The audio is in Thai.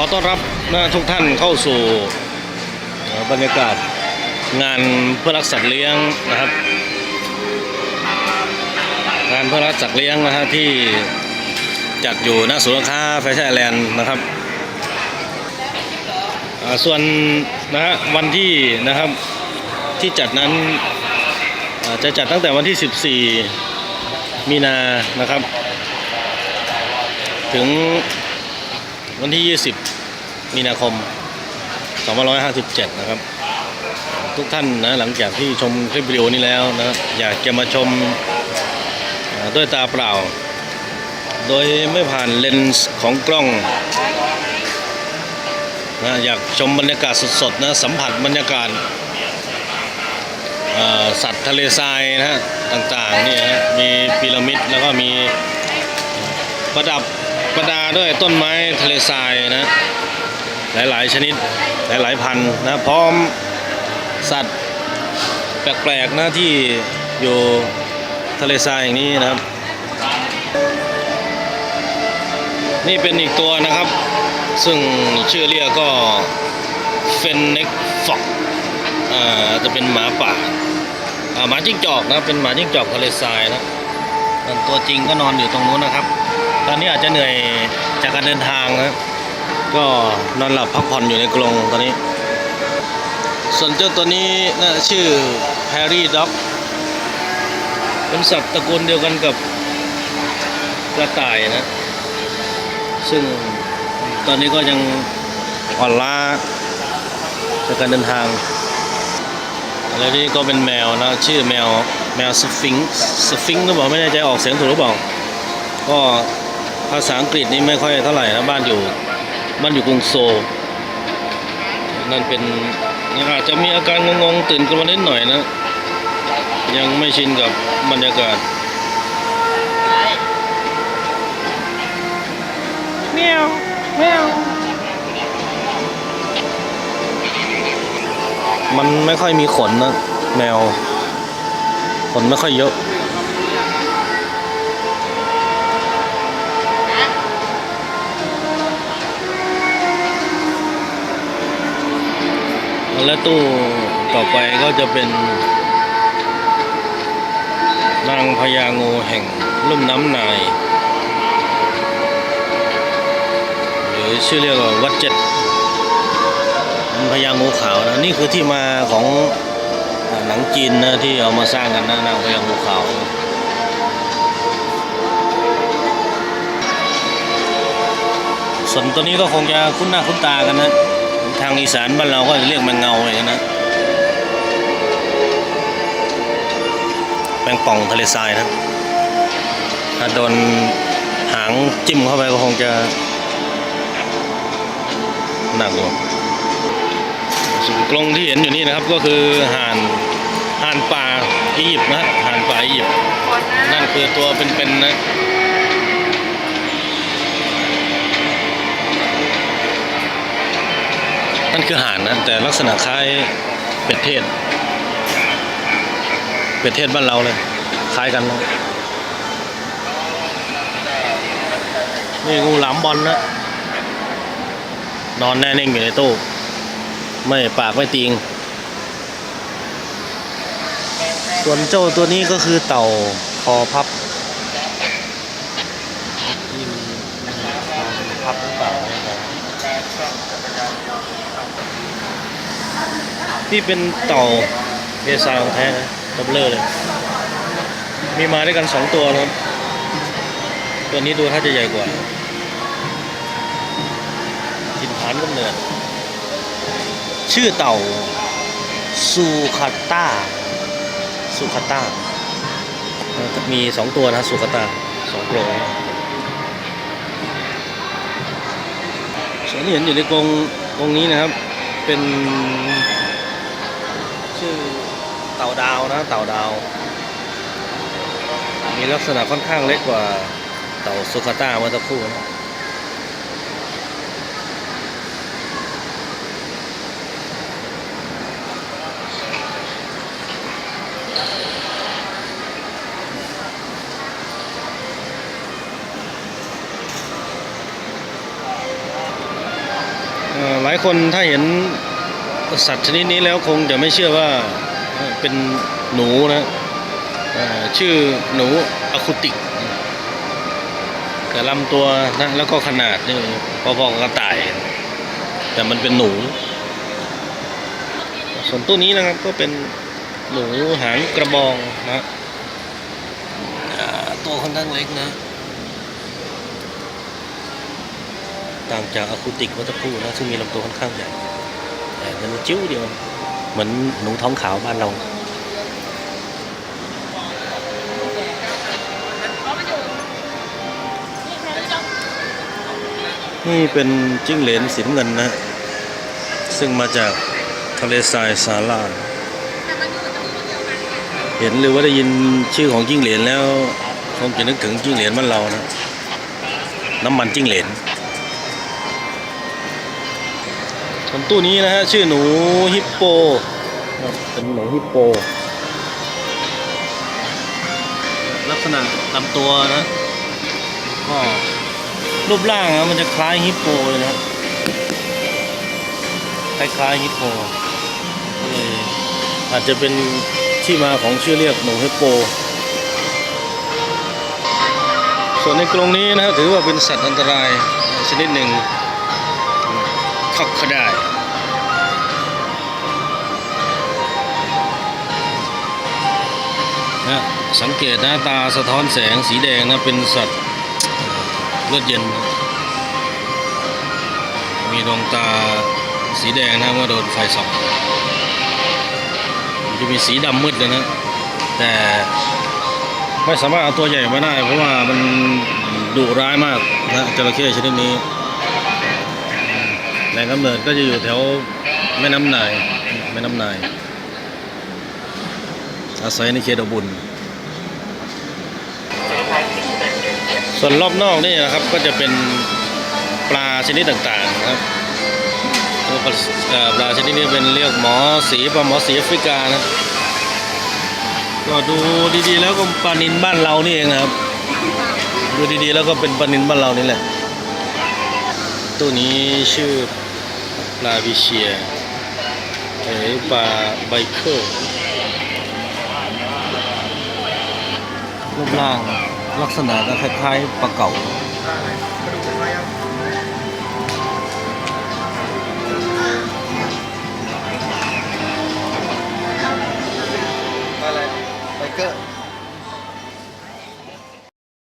อต้อนรับนะทุกท่านเข้าสู่บรรยากาศงานเพื่อรักสัตว์เลี้ยงนะครับ งานเพื่อรักสัตว์เลี้ยงนะฮะที่จัดอยู่หน้าศูนย์ค้าแฟชั่นแลนด์นะครับส่วนนะฮะวันที่นะครับที่จัดนั้นจะจัดตั้งแต่วันที่ 14 มีนานะครับ ถึง วันที่ 20 มีนาคม 2557 นะครับ ทุกท่านนะหลังจากที่ชมคลิปวิดีโอนี้แล้วนะอยากจะมาชมด้วยตาเปล่า โดยไม่ผ่านเลนส์ของกล้องนะอยากชมบรรยากาศสดๆนะสัมผัสบรรยากาศสัตว์ทะเลทรายนะฮะต่างๆนี่ฮะมีพีระมิดแล้วก็มีประดับ ประดาด้วยต้นไม้ทะเลทรายนะ หลายๆชนิดหลายๆพันนะ พร้อมสัตว์แปลกๆนะที่อยู่ทะเลทรายอย่างนี้นะครับ นี่เป็นอีกตัวนะครับ ซึ่งชื่อเรียกก็เฟนเน็กฟอกอ่าจะเป็นหมาป่าหมาจิ้งจอกนะเป็นหมาจิ้งจอกทะเลทรายนะตัวจริงก็นอนอยู่ตรงนู้นนะครับ ตอนนี้อาจจะเหนื่อยจากการเดินทางนะก็นอนหลับพักผ่อนอยู่ในกรงตอนนี้ ส่วนเจ้าตัวนี้นะชื่อแฮร์รี่ด็อกเป็นสัตว์ตระกูลเดียวกันกับกระต่ายนะ ซึ่งตอนนี้ก็ยังอ่อนล้าจากการเดินทาง แล้วนี่ก็เป็นแมวนะ ชื่อแมวแมวสฟิงค์สฟิงค์หรือเปล่าไม่แน่ใจออกเสียงถูกหรือเปล่า ก็ ภาษาอังกฤษนี่ไม่ค่อยเท่าไหร่นะบ้านอยู่บ้านอยู่กรุงโซลนั่นเป็นอาจจะมีอาการงงๆตื่นกันมานิดหน่อยนะ ยังไม่ชินกับบรรยากาศแมวแมวมันไม่ค่อยมีขนนะแมว ขนไม่ค่อยเยอะ และตู้ต่อไปก็จะเป็น นางพญางูแห่งลุ่มน้ำนาย หรือชื่อเรียกว่าวัดเจ็ดพญางูขาวนะนี่คือที่มาของหนังจีนนะที่เอามาสร้างกันนะนางพญางูขาวส่วนตัวนี้ก็คงจะคุ้นหน้าคุ้นตากันนะ ทางอีสานบ้านเราก็จะเรียกแมงเงาอย่างนั้นนะแมงป่องทะเลทรายนะถ้าโดนหางจิ้มเข้าไปก็คงจะหนักกว่าส่วนกรงที่เห็นอยู่นี่นะครับก็คือห่านห่านป่าอียิปต์นะห่านป่าอียิปต์นั่นคือตัวเป็นๆนะันคือห่านนะแต่ลักษณะคล้ายเป็ดเทศ เป็ดเทศบ้านเราเลย คล้ายกันนะนี่งูหลามบอลนะนอนแน่นิ่งอยู่ในตู้ ไม่ปากไม่ติง ส่วนเจ้าตัวนี้ก็คือเต่าคอพับที่มันพับหรือเปล่าไม่แน่ใจ ที่เป็นเต่าเอซาของแท้นะดับเลอร์เลย มีมาด้วยกันสองตัวนะครับ ตัวนี้ดูถ้าจะใหญ่กว่ากินฐานกำเนิด ชื่อเต่าซูคาต้าซูคาต้ามีสองตัวนะซูคาต้าสองกรงส่วนที่เห็นอยู่ในกรงกรงนี้นะครับ เป็น ชื่อเต่าดาวนะเต่าดาว มีลักษณะค่อนข้างเล็กกว่าเต่าซูคาต้าเมื่อสักครู่นะหลายคนถ้าเห็น สัตว์ชนิดนี้แล้วคงจะไม่เชื่อว่าเป็นหนูนะชื่อหนูอะคูติกแต่ลำตัวนะแล้วก็ขนาดนี่พอๆกับกระต่าย แต่มันเป็นหนู ส่วนตัวนี้นะครับก็เป็นหนูหางกระบองนะตัวค่อนข้างเล็กนะต่างจากอะคูติกเมื่อสักครู่นะซึ่งมีลำตัวค่อนข้างใหญ่ แต่มันจิ้วเดียว เหมือนหนูท้องขาวบ้านเรานี่เป็นจิ้งเหลนสีน้ำเงินนะ ซึ่งมาจากทะเลทรายซาลาเห็นหรือว่าได้ยินชื่อของจิ้งเหลนแล้ว คงจะนึกถึงจิ้งเหลนบ้านเรานะ น้ำมันจิ้งเหลน ส่วนตู้นี้นะฮะชื่อหนูฮิปโปเป็นหนูฮิปโป ลักษณะลำตัวนะก็รูปร่างนะมันจะคล้ายฮิปโปเลยนะคล้ายๆฮิปโปเลยอาจจะเป็นที่มาของชื่อเรียกหนูฮิปโป ส่วนในกรงนี้นะครับถือว่าเป็นสัตว์อันตรายชนิดหนึ่ง คอกคได้นะสังเกตหน้าตาสะท้อนแสงสีแดงนะเป็นสัตว์เลือดเย็น มีดวงตาสีแดงนะเมื่อโดนไฟส่องจะมีสีดำมืดเลยนะ แต่ไม่สามารถเอาตัวใหญ่มาได้ เพราะว่ามันดุร้ายมากนะจระเข้ชนิดนี้ หล่งกำเนิดก็จะอยู่แถวแม่น้ำนายแม่น้ำนาย อาศัยในเขตอุบุญ ส่วนรอบนอกนี่นะครับก็จะเป็นปลาชนิดต่างๆนะครับปลาเอ่อปลาชนิดนี้เป็นเรียกหมอสีปลาหมอสีแอฟริกานะก็ดูดีๆแล้วก็ปลานินบ้านเรานี่เองนะครับ ดูดีๆแล้วก็เป็นปลานินบ้านเรานี่แหละตัวนี้ชื่อ ปลาวิเชียหรือปลาไบเคิลรูปร่างลักษณะก็คล้ายๆปลาเก๋าอะไรไบเกอร์